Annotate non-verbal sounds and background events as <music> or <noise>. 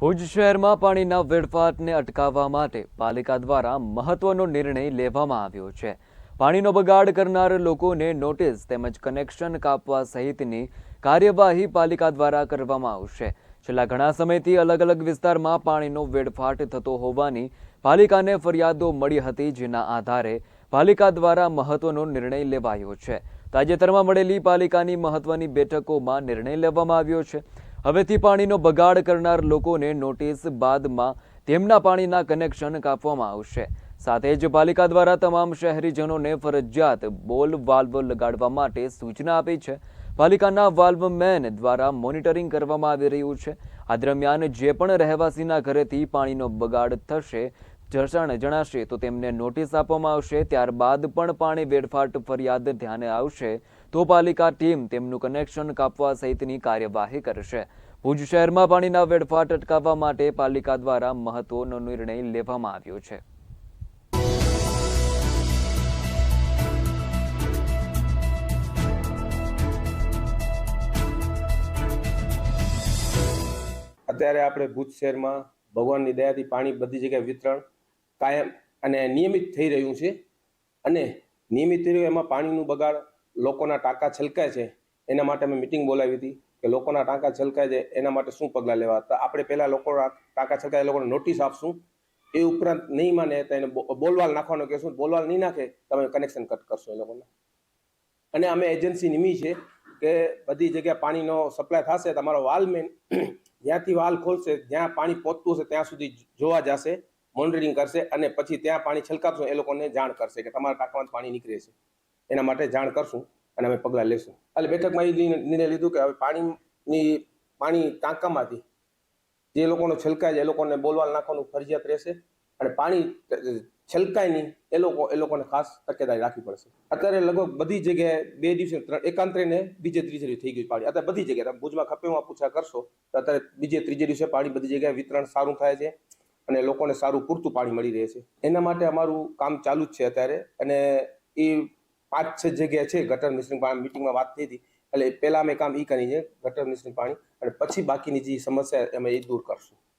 ભુજ શહેરમાં પાણીના વેડફાટને અટકાવવા માટે પાલિકા દ્વારા મહત્વનો નિર્ણય લેવામાં આવ્યો છે. પાણીનો બગાડ કરનાર લોકોને નોટિસ તેમજ કનેક્શન કાપવા સહિતની કાર્યવાહી પાલિકા દ્વારા કરવામાં આવશે. છેલ્લા ઘણા સમયથી અલગ અલગ વિસ્તારમાં પાણીનો વેડફાટ થતો હોવાની પાલિકાને ફરિયાદો મળી હતી, જેના આધારે પાલિકા દ્વારા મહત્વનો નિર્ણય લેવાયો છે. તાજેતરમાં મળેલી પાલિકાની મહત્વની બેઠકોમાં નિર્ણય લેવામાં આવ્યો છે. હવેથી પાણીનો બગાડ કરનાર લોકોને નોટિસ બાદમાં તેમના પાણીના કનેક્શન કાપવામાં આવશે. સાથે જ પાલિકા દ્વારા તમામ શહેરીજનોને ફરજિયાત બોલ વાલ્વ લગાડવા માટે સૂચના આપી છે. પાલિકાના વાલ્વ મેન દ્વારા મોનિટરિંગ કરવામાં આવી રહ્યું છે. આ દરમિયાન જે પણ રહેવાસીના ઘરેથી પાણીનો બગાડ થશે જણાણ જણાશે તો તેમને નોટિસ આપવામાં આવશે. ત્યારબાદ પણ પાણી વેડફાટ ફરિયાદ ધ્યાને આવશે. તો પાલિકા ટીમ તેમનું કનેક્શન કાપવા સહિતની કાર્યવાહી કરશે. ભુજ શહેરમાં પાણીના વેડફાટ અટકાવવા માટે પાલિકા દ્વારા મહત્વનો નિર્ણય લેવામાં આવ્યો છે. અત્યારે આપણે ભુજ શહેરમાં ભગવાનની દયાથી પાણી બધી જગ્યાએ વિતરણ કાયમ અને નિયમિત થઈ રહ્યું છે. અને નિયમિત એમાં પાણીનું બગાડ લોકોના ટાંકા છલકાય છે, એના માટે અમે મિટિંગ બોલાવી હતી કે લોકોના ટાંકા છલકાય છે, એના માટે શું પગલાં લેવા? તો આપણે પહેલાં લોકો ટાંકા છલકાય લોકોને નોટિસ આપશું. એ ઉપરાંત નહીં માને તો એને બોલવાલ નાખવાનો કહેશું. બોલવાલ નહીં નાખે તમે કનેક્શન કટ કરશો એ લોકોને. અને અમે એજન્સી નિમી છે કે બધી જગ્યાએ પાણીનો સપ્લાય થશે, તમારો વાલમેન <clears throat> જ્યાંથી વાલ ખોલશે, જ્યાં પાણી પહોંચતું હશે, ત્યાં સુધી જોવા જશે મોનિટરિંગ કરશે અને પછી ત્યાં પાણી છલકાવશે, એ લોકોને જાણ કરશે કે તમારા ટાંકામાંથી પાણી નીકળે છે. એના માટે જાણ કરશું અને અમે પગલાં લેશું. એટલે બેઠકમાં એ નિર્ણય લીધું કે હવે પાણીની પાણી ટાંકામાંથી જે લોકોનો છલકાય છે એ લોકોને બોલવાલ નાખવાનું ફરજિયાત રહેશે અને પાણી છલકાય નહીં એ લોકો એ લોકોને ખાસ તકેદારી રાખવી પડશે. અત્યારે લગભગ બધી જગ્યાએ બે દિવસે એકાંતરે ને બીજે ત્રીજે દિવસે થઈ ગયું પાણી. અત્યારે બધી જગ્યાએ તમે ભુજમાં ખપેમાં પૂછા કરશો તો અત્યારે બીજે ત્રીજે દિવસે પાણી બધી જગ્યાએ વિતરણ સારું થાય છે અને લોકોને સારું પૂરતું પાણી મળી રહે છે. એના માટે અમારું કામ ચાલુ જ છે અત્યારે અને એ પાંચ, છ જગ્યા છે, ગટર, મિશ્રણ પાણી, મિટિંગમાં વાત થઈ હતી. એટલે પહેલાં અમે કામ એ કરી છે ગટર, મિશ્રણ પાણી, અને પછી બાકીની જે સમસ્યા અમે એ દૂર કરશું.